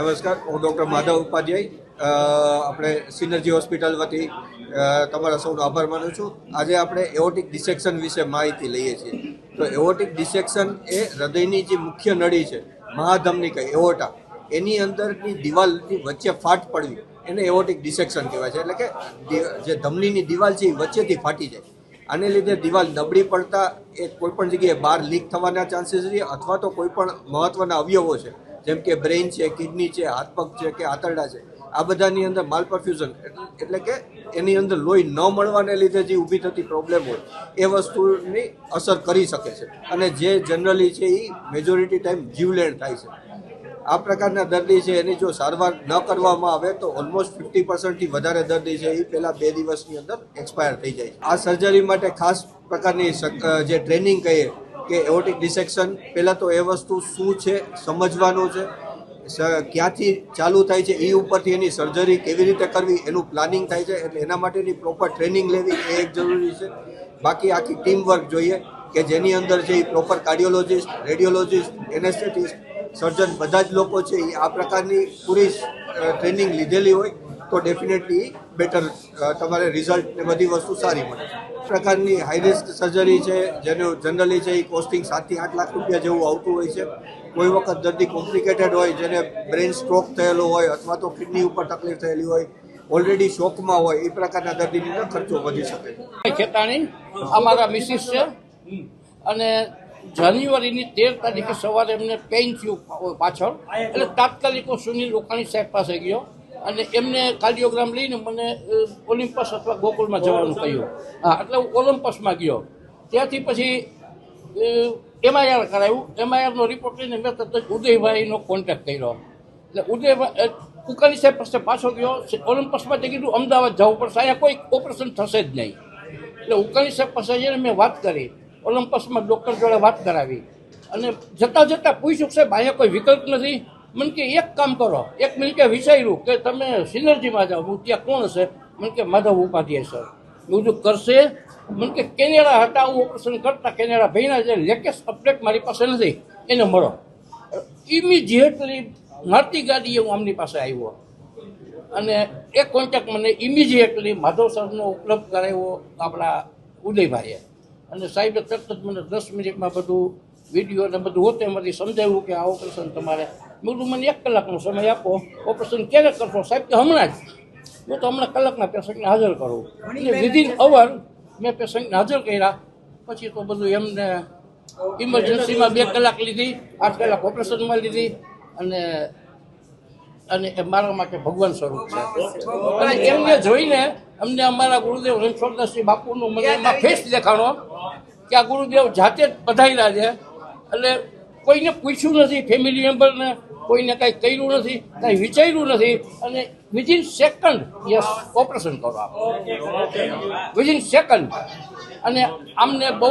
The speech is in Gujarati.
નમસ્કાર, હું ડૉક્ટર માધવ ઉપાધ્યાય આપણે સિનર્જી હોસ્પિટલ વતી તમારા સૌનો આભાર માનું છું. આજે આપણે એઓટિક ડિસેક્શન વિશે માહિતી લઈએ છીએ. તો એઓટિક ડિસેક્શન એ હૃદયની જે મુખ્ય નળી છે, મહાધમની કહે એઓટા, એની અંદરની દિવાલની વચ્ચે ફાટ પડવી, એને એઓટિક ડિસેક્શન કહેવાય છે. એટલે કે જે ધમનીની દિવાલ છે એ વચ્ચેથી ફાટી જાય. આને લીધે દિવાલ નબળી પડતા એ કોઈપણ જગ્યાએ બહાર લીક થવાના ચાન્સીસ રહે અથવા તો કોઈપણ મહત્ત્વના અવયવો છે જેમ કે બ્રેઇન છે, કિડની છે, હાથ પગ છે કે આંતરડા છે, આ બધાની અંદર માલ પરફ્યુઝન એટલે કે એની અંદર લોહી ન મળવાને લીધે જે ઊભી થતી પ્રોબ્લેમ હોય, એ વસ્તુની અસર કરી શકે છે. અને જે જનરલી છે એ મેજોરિટી ટાઈમ જીવલેણ થાય છે. આ પ્રકારના દર્દી છે, એની જો સારવાર ન કરવામાં આવે તો ઓલમોસ્ટ ફિફ્ટી પર્સન્ટથી વધારે દર્દી છે એ પહેલા બે દિવસની અંદર એક્સપાયર થઈ જાય આ સર્જરી માટે ખાસ પ્રકારની જે ટ્રેનિંગ કહીએ કે એઓટિક ડિસેક્શન, પહેલાં તો એ વસ્તુ શું છે, સમજવાનું છે ક્યાંથી ચાલુ થાય છે એ ઉપરથી એની સર્જરી કેવી રીતે કરવી, એનું પ્લાનિંગ થાય છે, એટલે એના માટેની પ્રોપર ટ્રેનિંગ લેવી એ એક જરૂરી છે. બાકી આખી ટીમ વર્ક જોઈએ, કે જેની અંદર છે એ proper cardiologist radiologist anaesthetist surgeon બધા જ લોકો છે એ આ પ્રકારની પૂરી ટ્રેનિંગ લીધેલી હોય, તો ડેફિનેટલી બેટર તમારે રિઝલ્ટ ને બધી વસ્તુ સારી મળે. પ્રકારની હાઈ રિસ્ક સર્જરી છે, જેનું જનરલી છે, એ કોસ્ટિંગ સાતથી આઠ લાખ રૂપિયા જેવું આવતું હોય છે. કોઈ વખત દર્દી કોમ્પ્લિકેટેડ હોય, જેને બ્રેન સ્ટ્રોક થયેલો હોય, અથવા તો કિડની ઉપર તકલીફ થયેલી હોય ઓલરેડી શોકમાં હોય, એ પ્રકારના દર્દીની ખર્ચો વધી શકે છે. ખેતાણી, અમારા મિસિસ છે. અને જાન્યુઆરીની તેર તારીખે સવારે એમને પેઇન થયું પાછળ. એટલે તાત્કાલિક હું સુનિલ રોકાણી સાહેબ પાસે ગયો. અને એમને કાર્ડિયોગ્રામ લઈને મને ઓલિમ્પસ અથવા ગોકુલમાં જવાનું કહ્યું. હા, એટલે હું ઓલિમ્પસમાં ગયો. ત્યાંથી પછી એમઆઈઆર કરાવ્યું એમઆઈઆરનો રિપોર્ટ લઈને મેં તરત ઉદયભાઈનો કોન્ટેક્ટ કર્યો. એટલે ઉદયભાઈ કુકાની સાહેબ પાસે પાછો ગયો. ઓલિમ્પસમાં તે કીધું, અમદાવાદ જવું પડશે. અહીંયા કોઈ ઓપરેશન થશે જ નહીં. એટલે ઉકાની સાહેબ પાસે જઈને મેં વાત કરી. ઓલિમ્પસમાં ડૉક્ટર જોડે વાત કરાવી. અને જતાં જતાં પૂછ્યું સાહેબ, અહીંયા કોઈ વિકલ્પ નથી? મને કે એક કામ કરો, એક મિનિટે વિચાર્યું કે તમે સિનર્જીમાં જાઓ, હું ત્યાં કોણ છે મને કે માધવ ઉપાધ્યાય સર. બધું કરશે. મને કે, કેનેડા હતા આવું ઓપરેશન કરતા કેનેડા ભાઈના જે લેટેસ્ટ અપડેટ મારી પાસે નથી. એને મળો. ઇમિજિએટલી નાતી ગાડીએ હું આમની પાસે આવ્યો. અને એ કોન્ટેક્ટ મને ઇમિજિએટલી માધવ સરનો ઉપલબ્ધ કરાવ્યો આપણા ઉદયભાઈએ. અને સાહેબે તરત જ મને દસ મિનિટમાં બધું વીડિયો ને બધું હોતે મારી સમજાવ્યું કે આ ઓપરેશન તમારે મેં મને એક કલાકનો સમય આપો. ઓપરેશન ક્યારે કરશો? સાહેબ કે હમણાં જ. હું તો હમણાં કલાકના પેશન્ટને હાજર કરું. એટલે વિધિન અવર મેં પેશન્ટને હાજર કર્યા. પછી તો બધું એમને ઇમરજન્સીમાં બે કલાક લીધી આઠ કલાક ઓપરેશનમાં લીધી અને અને એ મારા માટે ભગવાન સ્વરૂપ છે. અને એમને જોઈને અમને અમારા ગુરુદેવ રણછોડદાસજી બાપુનું મને એમાં ફેસ દેખાણો કે આ ગુરુદેવ જાતે જ પધાર્યા છે. એટલે કોઈને પૂછ્યું નથી ફેમિલી મેમ્બરને કોઈને કાંઈ કર્યું નથી કાંઈ વિચાર્યું નથી અને વિધિન સેકન્ડ યસ ઓપરેશન કરો આપ. વિધિન સેકન્ડ અને આમને બહુ